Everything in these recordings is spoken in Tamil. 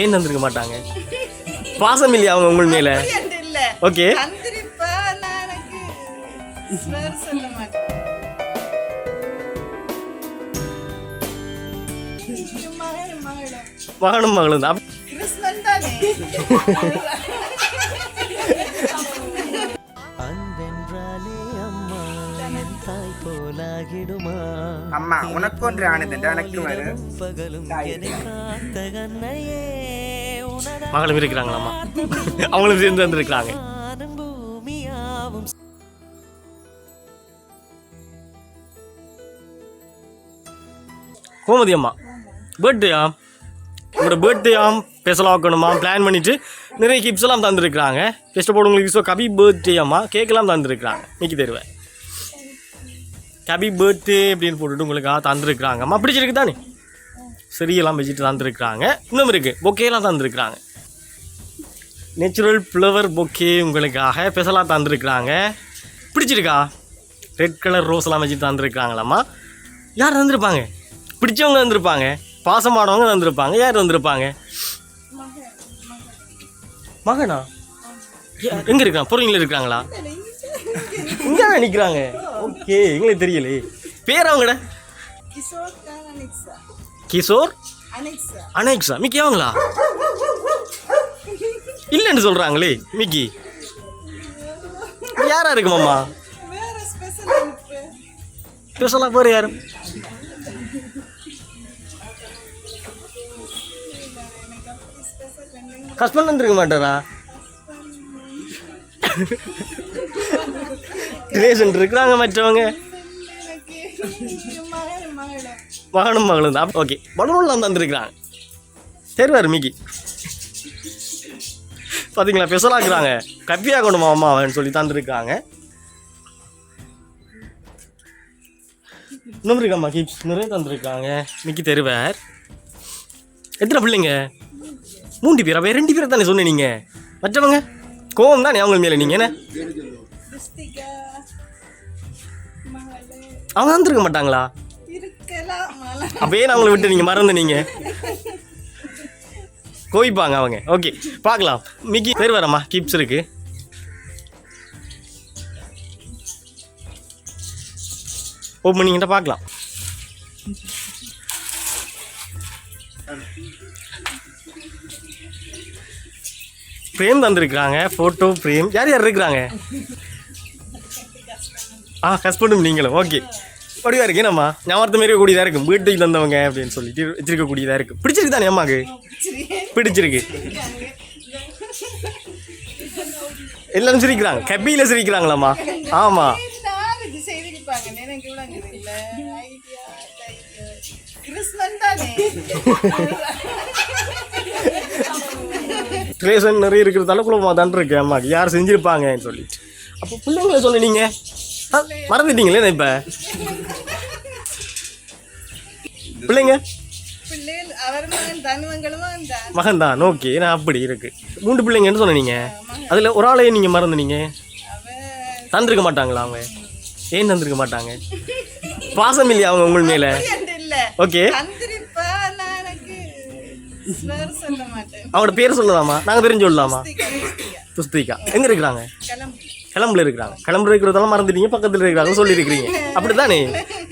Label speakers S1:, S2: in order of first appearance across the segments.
S1: ஏன் தந்திருக்க மாட்டாங்க? பாசம் இல்லையா அவங்க உங்கள் மேல? ஓகே மகனும் மகளும் தான்.
S2: அம்மா
S3: உனக்கொன்று ஆனது எனக்கு
S2: உனதான்
S1: மகளும் இருக்கிறாங்களாம்மா. அவங்களும் சேர்ந்து வந்திருக்கிறாங்க. கோமதி அம்மா பர்த்டேயா உங்களோட பர்த்டேயாம் ஸ்பெஷலாக வைக்கணுமா பிளான் பண்ணிட்டு நிறைய கிப்ஸ் எல்லாம் தந்துருக்குறாங்க. ஃபஸ்ட் போட உங்களுக்கு ஸோ கபி பர்த்டே அம்மா. கேக்கெல்லாம் தந்துருக்குறாங்க. இன்னைக்கு தருவேன். கபி பர்த்டே அப்படின்னு போட்டுட்டு உங்களுக்காக தந்துருக்குறாங்க. அம்மா பிடிச்சிருக்கு தானே சரியெல்லாம் வச்சுட்டு தந்துருக்குறாங்க. இன்னும் இருக்குது பொக்கேலாம் தந்துருக்குறாங்க. நேச்சுரல் ஃப்ளவர் பொக்கே உங்களுக்காக ஸ்பெஷலாக தந்துருக்குறாங்க. பிடிச்சிருக்கா? ரெட் கலர் ரோஸ் எல்லாம் வச்சு தந்துருக்குறாங்களாம்மா. யார் தந்திருப்பாங்க? பிடிச்சவங்க வந்திருப்பாங்க பாசமானவங்க வந்திருப்பாங்க யார் வந்திருப்பாங்க மகனா எங்க இருக்கான்? பொருளில் இருக்காங்களா? இங்க தான் நிக்கிறாங்க. ஓகே எங்களுக்கு தெரியலையே பேர் அவங்கட?
S4: கிஷோர் அனிக்ஸா
S1: மிக்கி அவங்களா? இல்லைன்னு சொல்றாங்களே மிக்கி. யாரா
S4: ஸ்பெஷல் அனுப்பு
S1: ஸ்பெஷலாக பேர் யாரு? ஹஸ்பண்ட் வந்துருக்க மாட்டாரா? ரிலேஷன் இருக்கிறாங்க மற்றவங்க. மகனும் மகளும் தான். ஓகே பலூன்லாம் தந்துருக்கிறாங்க. தெரிவார் மிக்கி. பார்த்தீங்களா பெசலாக்குறாங்க. கப்பியாக கொண்டு மாமாவன்னு சொல்லி தந்துருக்காங்க இன்னும் இருக்காம்மா கிப்ஸ் நிறைய தந்துருக்காங்க மிக்கி தெருவார். எத்தனை பிள்ளைங்க? மூன்று பேரா? அப்போ ரெண்டு பேரை தானே சொன்னீங்க மற்றவங்க? கோவம் தானே அவங்க மேலே நீங்கள் என்ன? அவங்க தந்துருக்க மாட்டாங்களா? அப்பயே நான் அவங்கள விட்டு நீங்கள் மறந்து நீங்கள் கோவிப்பாங்க அவங்க. ஓகே பார்க்கலாம். மிக்கி பேர் வரம்மா கிப்ஸ் இருக்கு. ஓப்பன் பண்ணிக்கிட்ட பார்க்கலாம். ஃப்ரேம் தந்திருக்கிறாங்க. ஃபோட்டோ ஃப்ரேம் யார் யார் இருக்கிறாங்க? ஆ ஹஸ்பண்டும் நீங்களும். ஓகே அப்படியா இருக்கு என்னம்மா? ஞாபகத்து மாரி கூடியதாக இருக்கும் வீட்டுக்கு தந்தவங்க அப்படின்னு சொல்லிட்டு வச்சிருக்க கூடியதாக இருக்கு. பிடிச்சிருக்கு தானே அம்மாக்கு? பிடிச்சிருக்கு. எல்லாரும் சிரிக்கிறாங்க. கப்பியில் சிரிக்கிறாங்களாம்மா. ஆமாம் ட்ரேஷன் நிறைய இருக்கிறதால குழப்பமாக தான் இருக்கு அம்மாக்கு. யார் செஞ்சிருப்பாங்கன்னு சொல்லிட்டு. அப்போ பிள்ளைங்கள சொன்னீங்க மறந்துட்டீங்களே இப்போ? பிள்ளைங்க?
S4: மகன் தான்
S1: ஓகே நான் அப்படி இருக்கு. மூன்று பிள்ளைங்கன்னு சொன்னீங்க? அதில் ஒரு ஆளையே நீங்கள் மறந்துனீங்க தந்திருக்க மாட்டாங்களா அவங்க? ஏன் தந்திருக்க மாட்டாங்க? பாசம் இல்லையா அவங்க உங்கள் மேல? ஓகே. அவங்களோட பேர் சொல்லலாமா? நாங்கள் தெரிஞ்சு சொல்லலாமா. புஸ்திகா எங்கே இருக்கிறாங்க?
S4: கிளம்பு
S1: கிளம்புல இருக்கிறாங்க. கிளம்புல இருக்கிறதெல்லாம் மறந்துட்டீங்க பக்கத்தில் இருக்கிறாங்க சொல்லியிருக்கிறீங்க. அப்படிதானே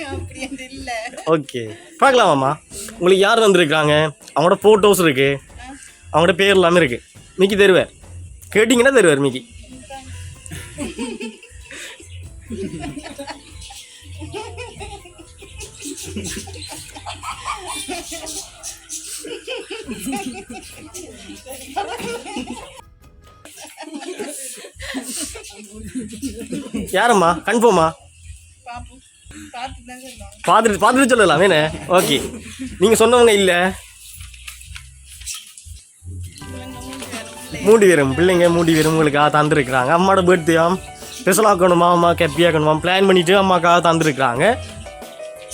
S4: அப்படி இல்ல
S1: ஓகே. பார்க்கலாமாம்மா. உங்களுக்கு யார் வந்திருக்காங்க அவங்களோட ஃபோட்டோஸ் இருக்கு. அவங்களோட பேர் எல்லாமே இருக்கு. மிக்கி தருவார். கேட்டிங்கன்னா தருவார் மிக்கி. யாரம்மா? கன்ஃபார்மா? பார்த்துட்டு பார்த்துட்டு சொல்லலாம் வேணே. ஓகே. நீங்கள் சொன்னவங்க இல்லை. மூடி பேரும் பிள்ளைங்க மூடி பேரும் உங்களுக்காக தந்துருக்குறாங்க. அம்மாவோட பர்த்டேயாம் ஸ்பெஷல் அம்மா ஹாப்பி பிளான் பண்ணிவிட்டு அம்மாக்காக தந்துருக்குறாங்க.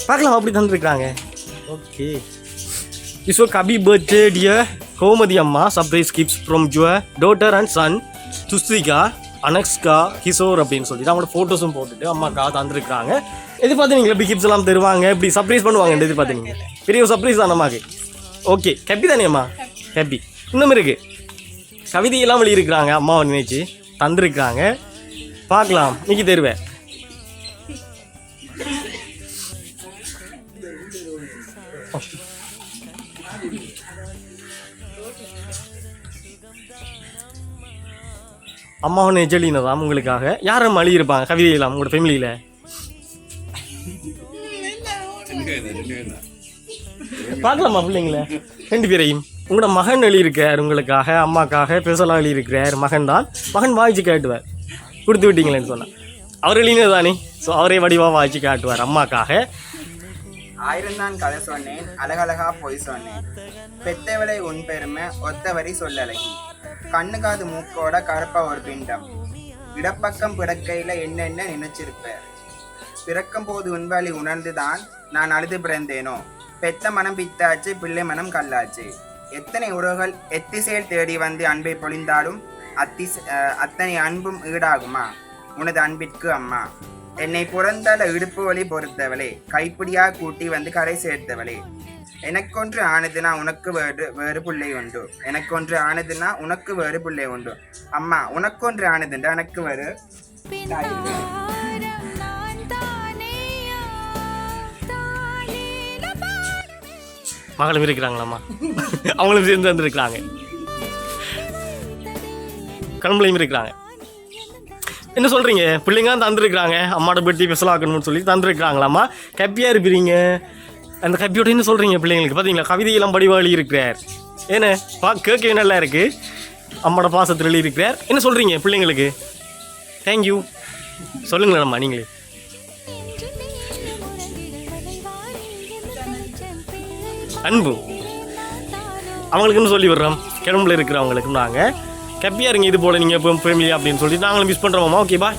S1: பார்க்கலாம் அப்படி தந்துருக்குறாங்க. Okay. Wish you happy birthday dear Gomathi அம்மா. Surprise gifts from your daughter and son Susthika அனக்ஸ்கா Kishore அப்படின்னு சொல்லிட்டு அவங்களோட ஃபோட்டோஸும் போட்டுட்டு தந்துருக்காங்க தந்துருக்குறாங்க. எதிர்பார்த்தீங்களா எப்படி கிப்ஸ் எல்லாம் தருவாங்க இப்படி சர்ப்ரைஸ் பண்ணுவாங்க எதிர்பார்த்தீங்க பெரிய சர்ப்ரைஸ் தான் அம்மாக்கு ஓகே ஹாப்பி தானேம்மா அம்மா? இன்னும் இருக்கு. கவிதையெல்லாம் வெளியிருக்கிறாங்க அம்மாவை நினைச்சு தந்திருக்கிறாங்க. பார்க்கலாம் இன்னைக்கு தருவேன் அம்மாவும் நெஜலினதாம் உங்களுக்காக யாரும் எழுதியிருப்பாங்க கவிதையெல்லாம் உங்களோட ஃபேமிலியில் பார்க்கலாமா பிள்ளைங்களே? ரெண்டு பேரையும். உங்களோட மகன் எழுதியிருக்கார் உங்களுக்காக அம்மாக்காக பேசலாம் எழுதியிருக்கிறார். மகன் தான். மகன் வாய்ச்சி காட்டுவார். கொடுத்து விட்டீங்களேன்னு சொன்னால் அவர் எழுதினது தானே? ஸோ அவரே வடிவாக வாய்ச்சி காட்டுவார் அம்மாக்காக.
S3: ஆயிரம் தான் கதை சொன்னேன் அழகழகா பொய் சொன்னேன். பெத்தவளை உன் பெருமை ஒத்தவரி சொல்லலை. கண்ணு காது மூக்கோட கருப்ப ஒரு பிண்டம். இடப்பக்கம் பிறக்கையில என்னென்ன நினைச்சிருப்ப பிறக்கும் போது உன்வழி உணர்ந்துதான் நான் அழுது பிறந்தேனோ? பெத்த மனம் பித்தாச்சு பிள்ளை மனம் கல்லாச்சு. எத்தனை உறவுகள் எத்திசையில் தேடி வந்து அன்பை பொழிந்தாலும் அத்திச அஹ் அத்தனை அன்பும் ஈடாகுமா? உனது அன்பிற்கு அம்மா. என்னை புறந்தள இடுப்பு வழி பொறுத்தவளே. கைப்பிடியா கூட்டி வந்து கரை சேர்த்தவளே. எனக்கொன்று ஆனதுனா உனக்கு வேறு வேறு பிள்ளை உண்டு. எனக்கொன்று ஆனதுனா உனக்கு வேறு பிள்ளை உண்டு. அம்மா உனக்கொன்று ஆனதுண்டா எனக்கு வேறு?
S1: மகளும் இருக்கிறாங்களாம்மா. அவங்களும் சேர்ந்து வந்துருக்கிறாங்க. கண்பிளையும் இருக்கிறாங்க. என்ன சொல்கிறீங்க பிள்ளைங்க தான் தந்துருக்குறாங்க. அம்மாட்ட பற்றி பெசலாக்கணும்னு சொல்லி தந்துருக்குறாங்களாம்மா? ஹாப்பியாக இருப்பீங்க. அந்த ஹாப்பியோட என்ன சொல்கிறீங்க பிள்ளைங்களுக்கு? பார்த்தீங்களா கவிதையெல்லாம் படிவாளி இருக்கிறார். ஏன்னு பா கேட்க நல்லா இருக்குது அம்மாட பாசத்தில் எழுதி இருக்கிறார். என்ன சொல்கிறீங்க பிள்ளைங்களுக்கு? தேங்க்யூ சொல்லுங்களேம்மா நீங்களே. அன்பு. அவங்களுக்குன்னு சொல்லி விடுறோம்? கிளம்புல இருக்கிறவங்களுக்கு நாங்கள் ஹாப்பியாக இருங்க இது போல் நீங்கள் இப்போ அப்படின்னு சொல்லி நாங்களும் miss பண்ணுறோம்மா okay bye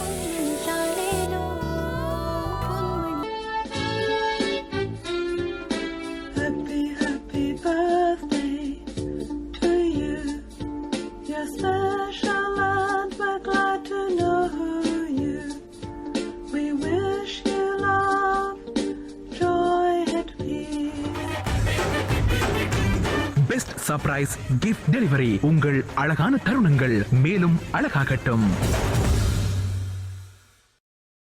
S5: surprise gift delivery உங்கள் அழகான தருணங்கள் மேலும் அழகாகட்டும்.